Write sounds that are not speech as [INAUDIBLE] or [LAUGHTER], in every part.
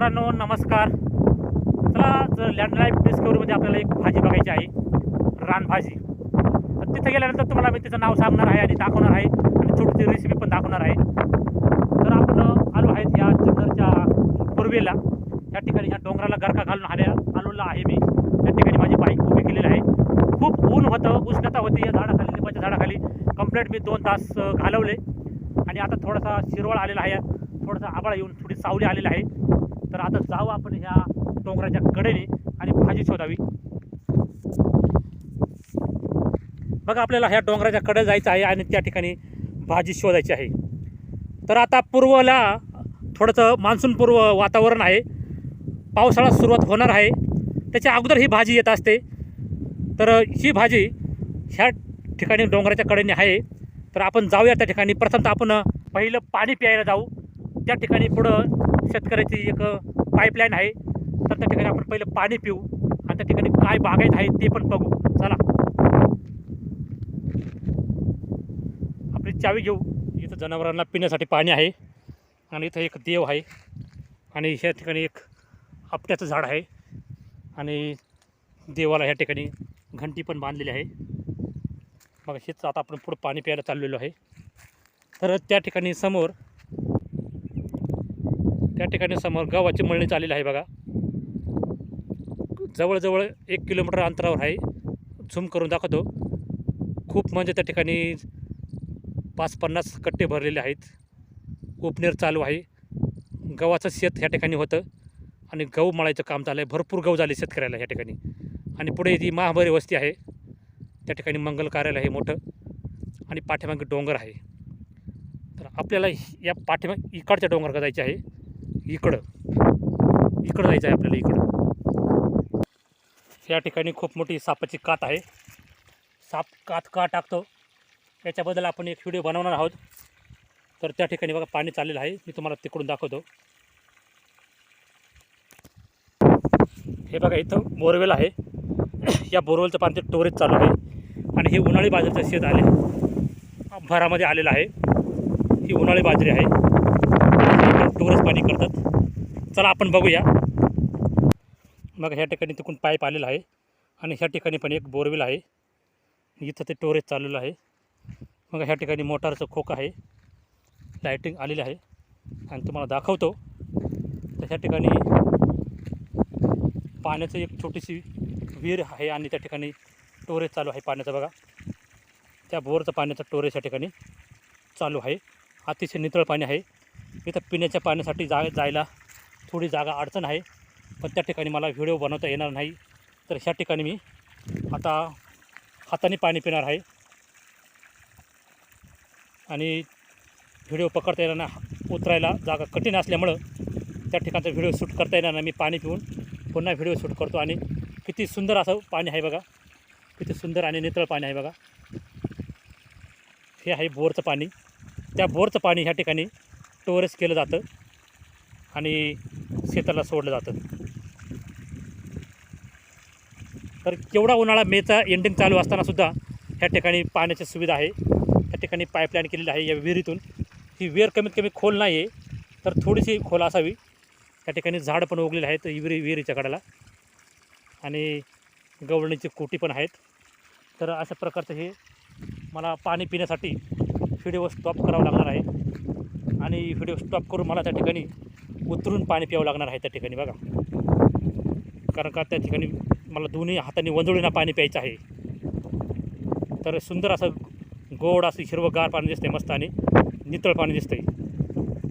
मित्रांनो नमस्कार. चला जर लँडलाईफ डिस्कवरीमध्ये आपल्याला एक भाजी बघायची आहे. रानभाजी तर तिथे गेल्यानंतर तुम्हाला मी तिचं नाव सांगणार आहे आणि दाखवणार आहे. आणि छोटीशी रेसिपी पण दाखवणार आहे. तर आपण आलो आहेत या जुन्नरच्या पूर्वेला. या ठिकाणी ह्या डोंगराला गरका घालून आल्या आलोला आहे मी. त्या ठिकाणी माझी बाईक उभी केलेली आहे. खूप ऊन होतं उष्णता होती. या झाडाखाली लिंबाच्या झाडाखाली कंप्लीट मी दोन तास घालवले. आणि आता थोडासा शिरवळ आलेला आहे. थोडासा आबाळ येऊन थोडी सावली आलेली आहे. तर आता जाऊ आपण ह्या डोंगराच्या कडेने आणि भाजी शोधावी. बघा आपल्याला ह्या डोंगराच्या कडे जायचं आहे आणि त्या ठिकाणी भाजी शोधायची आहे. तर आता पूर्वला थोडंसं मान्सूनपूर्व वातावरण आहे. पावसाळा सुरुवात होणार आहे. त्याच्या अगोदर ही भाजी येत असते. तर ही भाजी ह्या ठिकाणी डोंगराच्या कडेने आहे. तर आपण जाऊया त्या ठिकाणी. प्रथमतः आपण पहिलं पाणी प्यायला जाऊ. त्या ठिकाणी पुढं शेतकऱ्याची एक पाईपलाईन आहे. तर त्या ठिकाणी आपण पहिलं पाणी पिऊ आणि त्या ठिकाणी काय बागायत आहे ते पण बघू. चला. आपली चावी घेऊ. इथं जनावरांना पिण्यासाठी पाणी आहे आणि इथं एक देव आहे आणि ह्या ठिकाणी एक आपट्याचं झाड आहे आणि देवाला ह्या ठिकाणी घंटी पण बांधलेली आहे. मग हेच आता आपण पुढं पाणी प्यायला चाललेलो आहे. तर त्या ठिकाणी समोर त्या ठिकाणी समोर गव्हाची मळणी चाललेली आहे बघा. जवळजवळ एक किलोमीटर अंतरावर आहे. झूम करून दाखवतो. खूप म्हणजे त्या ठिकाणी पाच पन्नास कट्टे भरलेले आहेत. उपनेर चालू आहे. गव्हाचं शेत ह्या ठिकाणी होतं आणि गहू मळायचं काम चाललं आहे. भरपूर गहू झाले शेतकऱ्याला ह्या ठिकाणी. आणि पुढे जी महाबरी वस्ती आहे त्या ठिकाणी मंगल कार्यालय आहे मोठं आणि पाठीमागे डोंगर आहे. तर आपल्याला या पाठीमाग इकडच्या डोंगरकडे जायचे आहे. इकडं. इकडं जायचं आहे आपल्याला इकडं. या ठिकाणी खूप मोठी सापाची कात आहे. साप कात का टाकतो? याच्याबद्दल आपण एक व्हिडिओ बनवणार आहोत. तर त्या ठिकाणी बघा पाणी चाललेलं आहे. मी तुम्हाला तिकडून दाखवतो. हे बघा इथं बोरवेल आहे. [CLEARS THROAT] या बोरवेलचं पाणी ते टोरेज चालू आहे. आणि हे उन्हाळी बाजरीचं शेत आले. भरामध्ये आलेलं आहे. ही उन्हाळी बाजरी आहे. टोरेज पाणी करतात. चला आपण बघूया. मग ह्या ठिकाणी तिकडून पाईप आलेला आहे आणि ह्या ठिकाणी पण एक बोरवेल आहे. इथं ते टोरेज चाललेलं आहे. मग ह्या ठिकाणी मोटारचं खोक आहे. लाईटिंग आलेली आहे. आणि तुम्हाला दाखवतो. तर ह्या ठिकाणी पाण्याचं एक छोटीशी विहीर आहे आणि त्या ठिकाणी टोरेज चालू आहे पाण्याचं बघा. त्या बोरचं पाण्याचं टोरेज या ठिकाणी चालू आहे. अतिशय नितळ पाणी आहे. इथं पिण्याच्या पाण्यासाठी जा जायला थोडी जागा अडचण आहे. पण त्या ठिकाणी मला व्हिडिओ बनवता येणार नाही. तर ह्या ठिकाणी मी आता हाताने पाणी पिणार आहे. आणि व्हिडिओ पकडता येणार नाही. उतरायला जागा कठीण असल्यामुळं त्या ठिकाणचा व्हिडिओ शूट करता येणार नाही. मी पाणी पिऊन पुन्हा व्हिडिओ शूट करतो. आणि किती सुंदर असं पाणी आहे बघा. किती सुंदर आणि नितळ पाणी आहे बघा. हे आहे बोरचं पाणी. त्या बोरचं पाणी ह्या ठिकाणी स्टोरेज केलं जातं आणि शेताला सोडलं जातं. तर केवढा उन्हाळा मेचा एंडिंग चालू असतानासुद्धा ह्या ठिकाणी पाण्याची सुविधा आहे. त्या ठिकाणी पाईपलाईन केलेली आहे या विहिरीतून. ही विहीर कमीत कमी खोल नाही आहे तर थोडीशी खोल असावी. त्या ठिकाणी झाड पण उगलेले आहेत विहिरी विहिरीच्या कडाला आणि गवळणीची कोटी पण आहेत. तर अशा प्रकारचं हे मला पाणी पिण्यासाठी व्हिडिओ स्टॉप करावं लागणार आहे. आणि व्हिडिओ स्टॉप करून मला त्या ठिकाणी उतरून पाणी प्यावं लागणार आहे त्या ठिकाणी बघा. कारण का त्या ठिकाणी मला दोन्ही हाताने वंजळीना पाणी प्यायचं आहे. तर सुंदर असं गोड असं हिरवंगार पाणी दिसतंय मस्त आणि नितळ पाणी दिसतंय.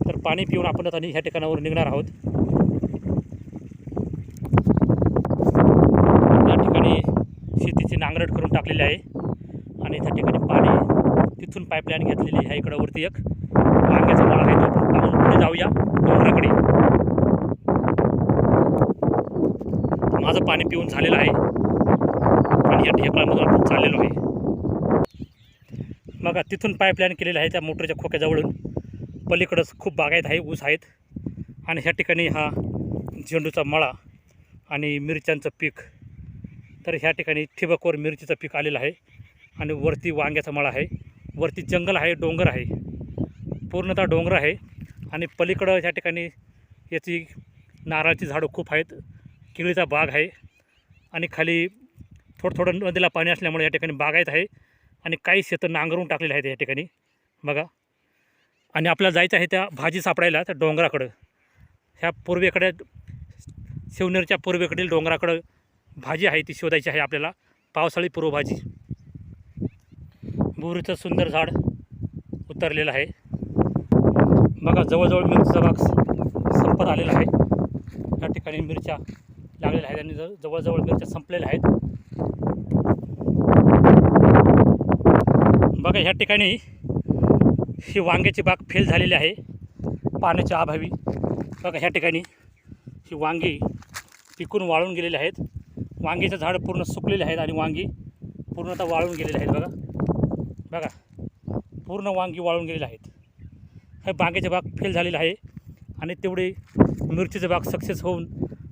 तर पाणी पिऊन आपण आता ह्या ठिकाणावर निघणार आहोत. या ठिकाणी शेतीची नांगरट करून टाकलेली आहे. आणि त्या ठिकाणी पाणी तिथून पाईपलाईन घेतलेली आहे इकडं वरती एक. वांग्याचा मळा आहे तो. आपण पाहून पुढे जाऊया. डोंगराकडे. माझं पाणी पिऊन झालेलं आहे. आणि या ढेकळामधून आपण चाललेलो आहे. बघा तिथून पाईपलाईन केलेलं आहे त्या मोटरच्या खोक्याजवळून. पलीकडंच खूप बागायत आहे ऊस आहेत. आणि ह्या ठिकाणी हा झेंडूचा मळा आणि मिरच्यांचं पीक. तर ह्या ठिकाणी ठिबकवर मिरचीचं पीक आलेलं आहे. आणि वरती वांग्याचा मळा आहे. वरती जंगल आहे डोंगर आहे. पूर्णतः डोंगर आहे आणि पलीकडं ह्या ठिकाणी याची नारळाची झाडं खूप आहेत केळीचा बाग आहे आणि खाली थोडं थोडं नदीला पाणी असल्यामुळे या ठिकाणी बागायत आहे आणि काही शेतं नांगरून टाकलेले आहेत या ठिकाणी. बघा. आणि आपल्याला जायचं आहे त्या भाजी सापडायला त्या डोंगराकडं. ह्या पूर्वेकडे शिवनेरच्या पूर्वेकडील डोंगराकडं भाजी आहे ती शोधायची आहे आपल्याला. पावसाळी पूर्व भाजी. बोरीचं सुंदर झाड उतरलेलं आहे. बघा जवळजवळ मिरचीचा बाग संपत आलेला आहे. या ठिकाणी मिरच्या लागलेल्या आहेत आणि जवळजवळ मिरच्या संपलेल्या आहेत. बघा ह्या ठिकाणी ही वांग्याची बाग फेल झालेली आहे. पाण्याच्या अभावी. बघा ह्या ठिकाणी ही वांगी पिकून वाळून गेलेली आहेत. वांगीचं झाडं पूर्ण सुकलेले आहेत आणि वांगी पूर्णतः वाळून गेलेले आहेत. बघा. बघा पूर्ण वांगी वाळून गेलेले आहेत. हे बागेचे बाग फेल झालेला आहे. आणि तेवढे मिरचीचे बाग सक्सेस होऊन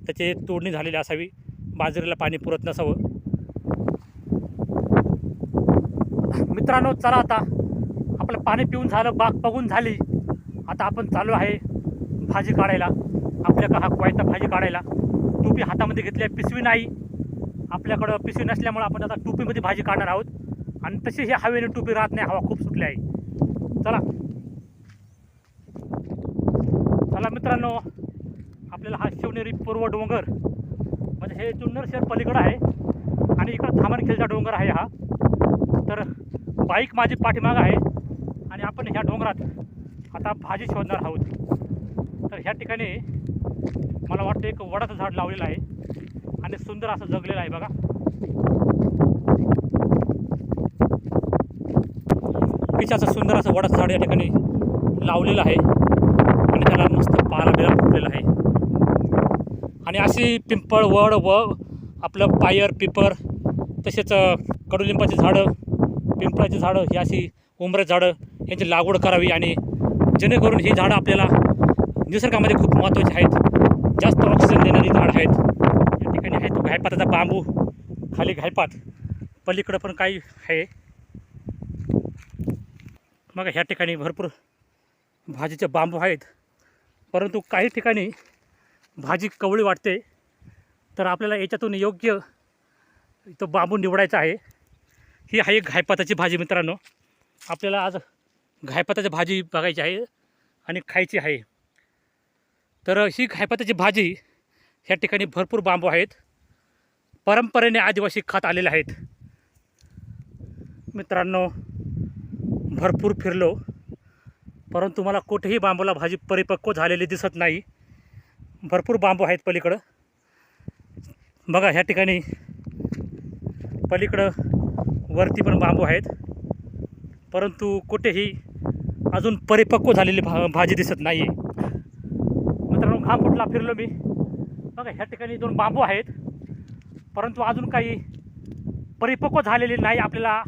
त्याची तोडणी झालेली असावी. बाजरीला पाणी पुरत नसावं. मित्रांनो चला आता आपलं पाणी पिऊन झालं बाग बघून झाली. आता आपण चालू आहे भाजी काढायला. आपल्याकडं हा कोयता भाजी काढायला. टोपी हातामध्ये घेतली आहे पिशवी नाही. आपल्याकडं पिशवी नसल्यामुळं आपण आता टोपीमध्ये भाजी काढणार आहोत. आणि तशी ही हवेने टोपी राहत नाही हवा खूप सुटली आहे. चला. चला मित्रांनो आपल्याला हा शिवनेरी पूर्व डोंगर म्हणजे हे जुन्नर शहर पलीकडं आहे आणि इकडं थामणखेलचा डोंगर आहे हा. तर बाईक माझी पाठीमागं आहे आणि आपण ह्या डोंगरात आता भाजी शोधणार आहोत. तर ह्या ठिकाणी मला वाटतं एक वडाचं झाड लावलेलं आहे आणि सुंदर असं जगलेलं आहे बघा. पिचाचं सुंदर असं वडाचं झाड या ठिकाणी लावलेलं आहे. आणि मस्त पाला बिला फुटलेला आहे. आणि अशी पिंपळ वड व आपलं पायर पिपर तसेच कडुलिंबाची झाडं पिंपळाची झाडं ही अशी उमरे झाडं यांची लागवड करावी आणि जेणेकरून ही झाडं आपल्याला निसर्गामध्ये खूप महत्त्वाची आहेत. जास्त ऑक्सिजन देणारी झाडं आहेत. या ठिकाणी आहे तो घायपाताचा बांबू खाली घायपात पलीकडं पण काही आहे. मग ह्या ठिकाणी भरपूर भाजीचे बांबू आहेत. परंतु काही ठिकाणी भाजी कवळी वाटते तर आपल्याला याच्यातून योग्य तो बांबू निवडायचा आहे. ही आहे घायपाताची भाजी मित्रांनो. आपल्याला आज घायपाताची भाजी बघायची आहे आणि खायची आहे. तर ही घायपाताची भाजी ह्या ठिकाणी भरपूर बांबू आहेत. परंपरेने आदिवासी खात आलेले आहेत. मित्रांनो भरपूर फिरलो. परंतु मला कुठेही बांबूला भाजी परिपक्व झालेली दिसत नाही. भरपूर बांबू आहेत पलीकडं. बघा ह्या ठिकाणी पलीकडं वरती पण बांबू आहेत. परंतु कुठेही अजून परिपक्व झालेली भा भाजी दिसत नाही आहे मित्रांनो घाम फुटला फिरलो मी. बघा ह्या ठिकाणी दोन बांबू आहेत. परंतु अजून काही परिपक्व झालेली नाही. आपल्याला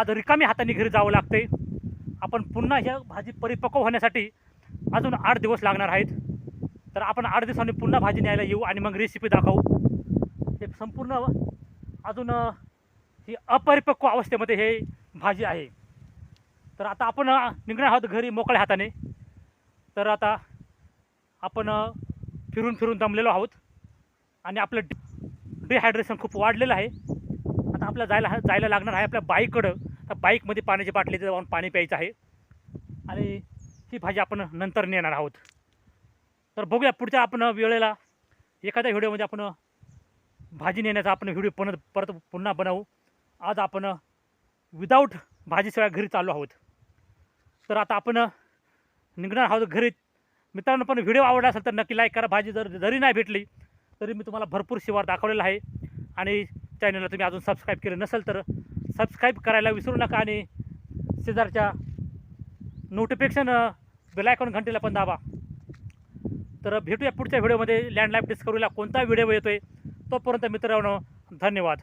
आज रिकामी हाताने घरी जावं लागते आपण पुन्हा ह्या भाजी परिपक्व होण्यासाठी अजून आठ दिवस लागणार आहेत. तर आपण आठ दिवसांनी पुन्हा भाजी न्यायला येऊ आणि मग रेसिपी दाखवू. हे संपूर्ण अजून ही अपरिपक्व अवस्थेमध्ये हे भाजी आहे. तर आता आपण निघणार आहोत घरी मोकळ्या हाताने. तर आता आपण फिरून फिरून दमलेलो आहोत. आणि आपलं डिहायड्रेशन खूप वाढलेलं आहे. आता आपल्याला जायला जायला लागणार आहे आपल्या बाईककडं तर बाईकमध्ये पाण्याची बाटली जाऊन पाणी प्यायचं आहे. आणि ही भाजी आपण नंतर नेणार आहोत. तर बघूया पुढच्या आपण वेळेला एखाद्या व्हिडिओमध्ये आपण भाजी नेण्याचा आपण व्हिडिओ पण परत पुन्हा बनवू. आज आपण विदाऊट भाजीशिवाय घरी चाललो आहोत. तर आता आपण निघणार आहोत घरी. मित्रांनो पण व्हिडिओ आवडला असेल तर नक्की लाईक करा. भाजी जर जरी नाही भेटली तरी मी तुम्हाला भरपूर शिवार दाखवलेला आहे. आणि चॅनलला तुम्ही अजून सबस्क्राईब केलं नसेल तर सबस्क्राईब करायला विसरू नका आणि शेजारच्या नोटिफिकेशन बेलायकॉन घंटेला पण दाबा. तर भेटूया पुढच्या व्हिडिओमध्ये लँड लाईफ डिस्कवरीला कोणता व्हिडिओ येतो आहे तोपर्यंत मित्रांनो धन्यवाद.